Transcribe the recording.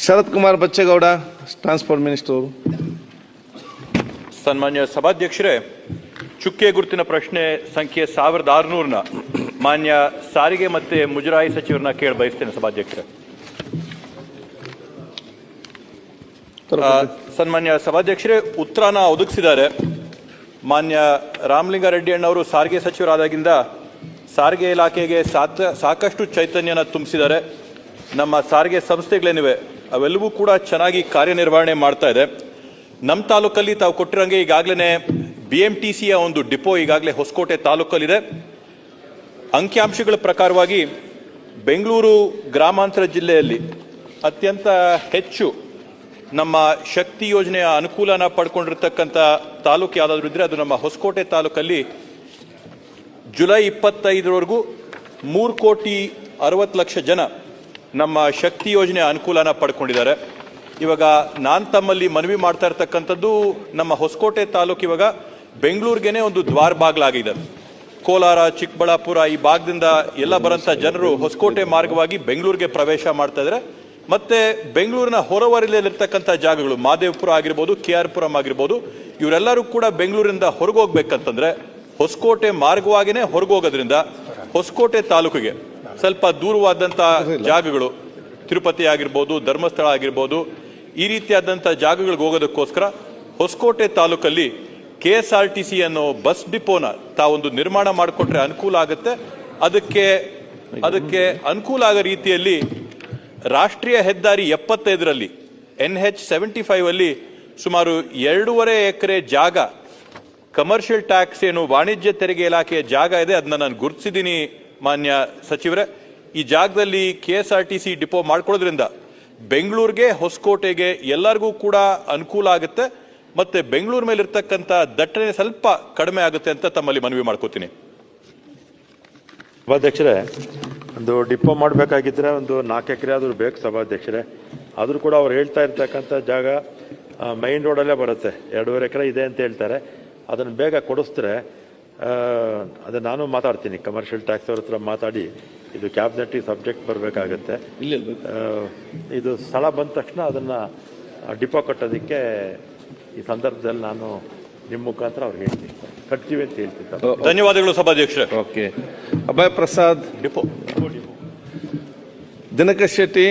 ಶರತ್ Kumar Bachegowda transport minister ಅವರು ಸನ್ಮಾನ್ಯ ಸಭಾಧ್ಯಕ್ಷರೇ, ಚುಕ್ಕೆ ಗುರುತಿನ ಪ್ರಶ್ನೆ ಸಂಖ್ಯೆ ಸಾವಿರದ ಆರುನೂರನ ಮಾನ್ಯ ಸಾರಿಗೆ ಮತ್ತೆ ಮುಜರಾಯಿ ಸಚಿವರನ್ನ ಕೇಳಿ ಬಯಸ್ತೇನೆ ಸಭಾಧ್ಯಕ್ಷರೇ ಸನ್ಮಾನ್ಯ ಸಭಾಧ್ಯಕ್ಷರೇ, ಉತ್ತರನ ಒದಗಿಸಿದ್ದಾರೆ. ಮಾನ್ಯ ರಾಮಲಿಂಗಾರೆಡ್ಡಿ ಅಣ್ಣವರು ಸಾರಿಗೆ ಸಚಿವರಾದಾಗಿಂದ ಸಾರಿಗೆ ಇಲಾಖೆಗೆ ಸಾಕಷ್ಟು ಚೈತನ್ಯನ ತುಂಬಿಸಿದ್ದಾರೆ. ನಮ್ಮ ಸಾರಿಗೆ ಸಂಸ್ಥೆಗಳೇನಿವೆ ಅವೆಲ್ಲವೂ ಕೂಡ ಚೆನ್ನಾಗಿ ಕಾರ್ಯನಿರ್ವಹಣೆ ಮಾಡ್ತಾ ಇದೆ. ನಮ್ಮ ತಾಲೂಕಲ್ಲಿ ತಾವು ಕೊಟ್ಟಿರೋಂಗೆ ಈಗಾಗಲೇ ಬಿ ಎಂ ಟಿ ಸಿಯ ಒಂದು ಡಿಪೋ ಈಗಾಗಲೇ ಹೊಸಕೋಟೆ ತಾಲೂಕಲ್ಲಿದೆ. ಅಂಕಿಅಂಶಗಳ ಪ್ರಕಾರವಾಗಿ ಬೆಂಗಳೂರು ಗ್ರಾಮಾಂತರ ಜಿಲ್ಲೆಯಲ್ಲಿ ಅತ್ಯಂತ ಹೆಚ್ಚು ನಮ್ಮ ಶಕ್ತಿ ಯೋಜನೆಯ ಅನುಕೂಲನ ಪಡ್ಕೊಂಡಿರ್ತಕ್ಕಂಥ ತಾಲೂಕು ಯಾವುದಾದ್ರೂ ಇದ್ರೆ ಅದು ನಮ್ಮ ಹೊಸಕೋಟೆ ತಾಲೂಕಲ್ಲಿ ಜುಲೈ ಇಪ್ಪತ್ತೈದರವರೆಗೂ ಮೂರು ಕೋಟಿ ಅರವತ್ತು ಲಕ್ಷ ಜನ ನಮ್ಮ ಶಕ್ತಿ ಯೋಜನೆ ಅನುಕೂಲನ ಪಡ್ಕೊಂಡಿದ್ದಾರೆ. ಇವಾಗ ನಾನು ತಮ್ಮಲ್ಲಿ ಮನವಿ ಮಾಡ್ತಾ ಇರ್ತಕ್ಕಂಥದ್ದು ನಮ್ಮ ಹೊಸಕೋಟೆ ತಾಲೂಕು ಇವಾಗ ಬೆಂಗಳೂರಿಗೇನೆ ಒಂದು ದ್ವಾರ ಬಾಗ್ಲಾಗಿದೆ. ಕೋಲಾರ, ಚಿಕ್ಕಬಳ್ಳಾಪುರ ಈ ಭಾಗದಿಂದ ಎಲ್ಲ ಬರೋಂಥ ಜನರು ಹೊಸಕೋಟೆ ಮಾರ್ಗವಾಗಿ ಬೆಂಗಳೂರಿಗೆ ಪ್ರವೇಶ ಮಾಡ್ತಾ ಇದ್ದಾರೆ. ಮತ್ತೆ ಬೆಂಗಳೂರಿನ ಹೊರವರಿಲಿರ್ತಕ್ಕಂಥ ಜಾಗಗಳು ಮಾದೇವಪುರ ಆಗಿರ್ಬೋದು ಕೆ ಆರ್ ಪುರಂ ಆಗಿರ್ಬೋದು, ಇವರೆಲ್ಲರೂ ಕೂಡ ಬೆಂಗಳೂರಿಂದ ಹೊರಗೆ ಹೋಗ್ಬೇಕಂತಂದ್ರೆ ಹೊಸಕೋಟೆ ಮಾರ್ಗವಾಗಿನೇ ಹೊರಗೆ ಹೋಗೋದ್ರಿಂದ ಹೊಸಕೋಟೆ ತಾಲೂಕಿಗೆ ಸ್ವಲ್ಪ ದೂರವಾದಂಥ ಜಾಗಗಳು, ತಿರುಪತಿ ಆಗಿರ್ಬೋದು, ಧರ್ಮಸ್ಥಳ ಆಗಿರ್ಬೋದು, ಈ ರೀತಿಯಾದಂಥ ಜಾಗಗಳಿಗೆ ಹೋಗೋದಕ್ಕೋಸ್ಕರ ಹೊಸಕೋಟೆ ತಾಲೂಕಲ್ಲಿ K S R T C ಅನ್ನೋ ಬಸ್ ಡಿಪೋನ ತಾವೊಂದು ನಿರ್ಮಾಣ ಮಾಡಿಕೊಟ್ರೆ ಅನುಕೂಲ ಆಗುತ್ತೆ. ಅದಕ್ಕೆ ಅದಕ್ಕೆ ಅನುಕೂಲ ಆಗೋ ರೀತಿಯಲ್ಲಿ ರಾಷ್ಟ್ರೀಯ ಹೆದ್ದಾರಿ ಎಪ್ಪತ್ತೈದರಲ್ಲಿ, ಎನ್ ಹೆಚ್ ಸೆವೆಂಟಿ ಫೈವ್ ಅಲ್ಲಿ ಸುಮಾರು ಎರಡೂವರೆ ಎಕರೆ ಜಾಗ ಕಮರ್ಷಿಯಲ್ ಟ್ಯಾಕ್ಸ್ ಏನು ವಾಣಿಜ್ಯ ತೆರಿಗೆ ಇಲಾಖೆಯ ಜಾಗ ಇದೆ, ಅದನ್ನ ನಾನು ಗುರುತಿಸಿದ್ದೀನಿ ಮಾನ್ಯ ಸಚಿವರೇ, ಈ ಜಾಗದಲ್ಲಿ K S R T C depot ಮಾಡ್ಕೊಳ್ಳೋದ್ರಿಂದ ಬೆಂಗಳೂರಿಗೆ ಹೊಸಕೋಟೆಗೆ ಎಲ್ಲರಿಗೂ ಕೂಡ ಅನುಕೂಲ ಆಗುತ್ತೆ. ಮತ್ತೆ ಬೆಂಗಳೂರು ಮೇಲೆ ಇರ್ತಕ್ಕಂಥ ದಟ್ಟಣೆ ಸ್ವಲ್ಪ ಕಡಿಮೆ ಆಗುತ್ತೆ ಅಂತ ತಮ್ಮಲ್ಲಿ ಮನವಿ ಮಾಡ್ಕೋತೀನಿ. ಸಭಾಧ್ಯಕ್ಷರೇ, ಒಂದು ಡಿಪೋ ಮಾಡಬೇಕಾಗಿದ್ದರೆ ಒಂದು ನಾಲ್ಕು ಎಕರೆ ಆದರೂ ಬೇಕು ಸಭಾಧ್ಯಕ್ಷರೇ. ಆದರೂ ಕೂಡ ಅವ್ರು ಹೇಳ್ತಾ ಇರ್ತಕ್ಕಂಥ ಜಾಗ ಮೈನ್ ರೋಡಲ್ಲೇ ಬರುತ್ತೆ. ಎರಡೂವರೆ ಎಕರೆ ಇದೆ ಅಂತ ಹೇಳ್ತಾರೆ. ಅದನ್ನು ಬೇಗ ಕೊಡಿಸಿದ್ರೆ ಅದು ನಾನು ಮಾತಾಡ್ತೀನಿ. ಕಮರ್ಷಿಯಲ್ ಟ್ಯಾಕ್ಸ್ ಅವ್ರ ಹತ್ರ ಮಾತಾಡಿ. ಇದು ಕ್ಯಾಬಿನೆಟ್ಟಿಗೆ ಸಬ್ಜೆಕ್ಟ್ ಬರಬೇಕಾಗತ್ತೆ. ಇಲ್ಲಿ ಇದು ಸ್ಥಳ ಬಂದ ತಕ್ಷಣ ಅದನ್ನು ಡಿಪೋ ಕಟ್ಟೋದಕ್ಕೆ ಈ ಸಂದರ್ಭದಲ್ಲಿ ನಾನು ನಿಮ್ಮ ಮುಖಾಂತರ ಅವ್ರಿಗೆ ಹೇಳ್ತೀನಿ. ಕಟ್ತೀವಿ ಅಂತ ಹೇಳ್ತೀನಿ ಸರ್. ಧನ್ಯವಾದಗಳು ಸಭಾಧ್ಯಕ್ಷ ಓಕೆ. ಅಭಯ್ ಪ್ರಸಾದ್. ಡಿಪೋ ದಿನಕರ್ ಶೆಟ್ಟಿ